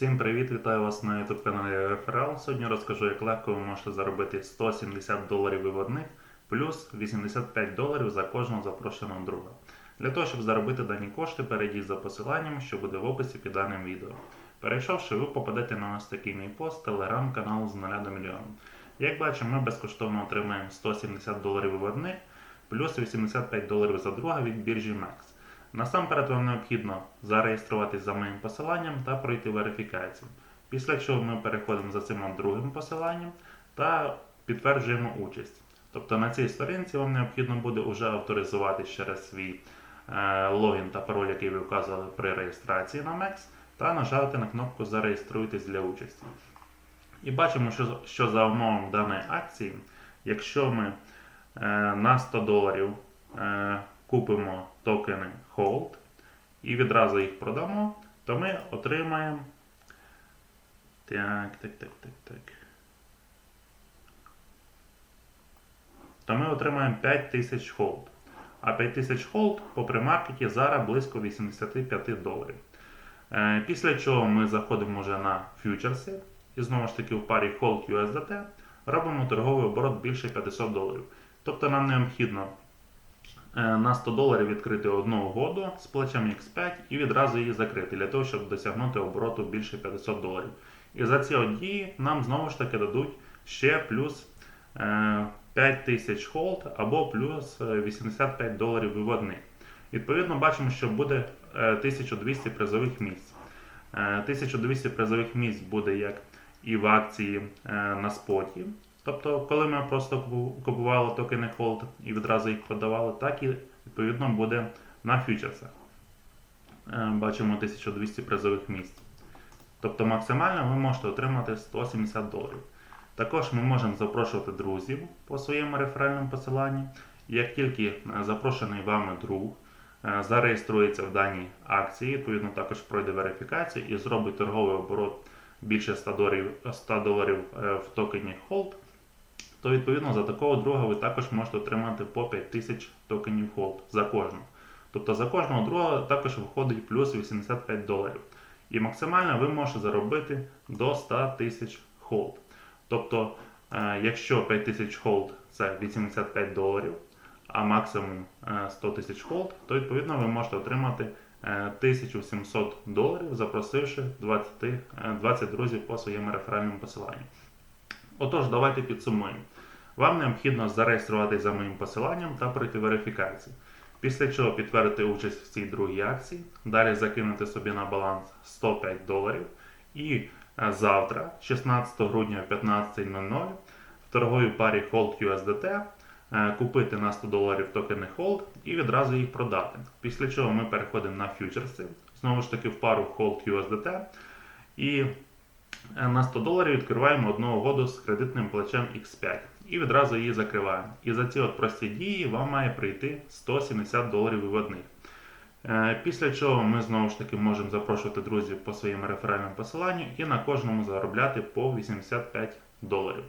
Всім привіт, вітаю вас на YouTube каналі Реферал. Сьогодні розкажу, як легко ви можете заробити 170 доларів виводних плюс 85 доларів за кожного запрошеного друга. Для того, щоб заробити дані кошти, перейдіть за посиланням, що буде в описі під даним відео. Перейшовши, ви попадете на нас такий мій пост телеграм-канал з 0 до мільйона. Як бачимо, ми безкоштовно отримаємо 170 доларів виводних плюс 85 доларів за друга від біржі Max. Насамперед вам необхідно зареєструватись за моїм посиланням та пройти верифікацію. Після чого ми переходимо за цим другим посиланням та підтверджуємо участь. Тобто на цій сторінці вам необхідно буде вже авторизуватись через свій е, логін та пароль, який ви вказували при реєстрації на MEX, та нажати на кнопку Зареєструйтесь для участі. І бачимо, що, що за умовами даної акції, якщо ми е, на 100 доларів е, купимо токени Hold і відразу їх продамо, то ми отримаємо. Так, так, так, так, так. То ми отримаємо 5000 Hold. А 5000 Hold по примаркеті зараз близько 85 доларів. Е, Після чого ми заходимо вже на фьючерси і знову ж таки в парі Hold USDT робимо торговий оборот більше 500 доларів. Тобто нам необхідно на 100 доларів відкрити одну угоду з плечем X5 і відразу її закрити для того, щоб досягнути обороту більше 500 доларів. І за ці дії нам знову ж таки дадуть ще плюс е, 5000 холд або плюс е, 85 доларів виводних. Відповідно, бачимо, що буде е, 1200 призових місць. Е, 1200 призових місць буде як і в акції е, на споті. Тобто, коли ми просто купували токени Hold і відразу їх продавали, так і відповідно буде на фьючерсах. Е, Бачимо 1200 призових місць. Тобто максимально ви можете отримати 170 доларів. Також ми можемо запрошувати друзів по своєму реферальному посиланні. Як тільки е, запрошений вами друг е, зареєструється в даній акції, відповідно також пройде верифікацію і зробить торговий оборот більше 100 доларів, 100 доларів в токені Hold, то відповідно за такого друга ви також можете отримати по 5000 токенів Hold за кожного. Тобто за кожного друга також виходить плюс 85 доларів. І максимально ви можете заробити до 100 тисяч Hold. Тобто, е, якщо 5000 Hold це 85 доларів, а максимум е, 100 тисяч Hold, то відповідно ви можете отримати е, 1700 доларів, запросивши 20, е, 20 друзів по своєму реферальному посиланню. Отож, давайте підсумуємо. Вам необхідно зареєструватися за моїм посиланням та пройти верифікацію. Після чого підтвердити участь в цій другій акції, далі закинути собі на баланс 105 доларів. І е, завтра, 16 грудня о 15.00, в торговій парі Hold USDT е, купити на 100 доларів токени Hold і відразу їх продати. Після чого ми переходимо на фьючерси, знову ж таки в пару Hold USDT. І на 100 доларів відкриваємо одну угоду з кредитним плечем X5 і відразу її закриваємо. І за ці от прості дії вам має прийти 170 доларів виводних. Е, Після чого ми знову ж таки можемо запрошувати друзів по своєму реферальному посиланню і на кожному заробляти по 85 доларів.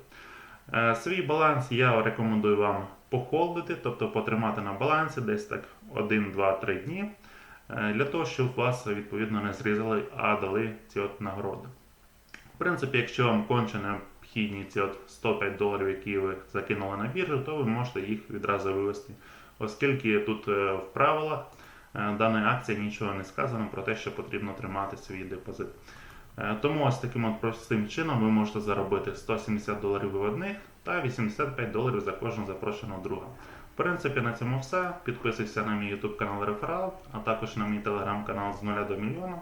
Е, Свій баланс я рекомендую вам похолдити, тобто потримати на балансі десь так 1, 2, 3 дні, е, для того, щоб вас відповідно не зрізали, а дали ці от нагороди. В принципі, якщо вам конче необхідні ці от 105 доларів, які ви закинули на біржу, то ви можете їх відразу вивести. Оскільки тут е, в правилах е, даної акції нічого не сказано про те, що потрібно тримати свій депозит. Е, Тому ось таким от простим чином ви можете заробити 170 доларів виводних та 85 доларів за кожного запрошеного друга. В принципі, на цьому все. Підписуйся на мій YouTube канал Реферал, а також на мій телеграм-канал з 0 до мільйона.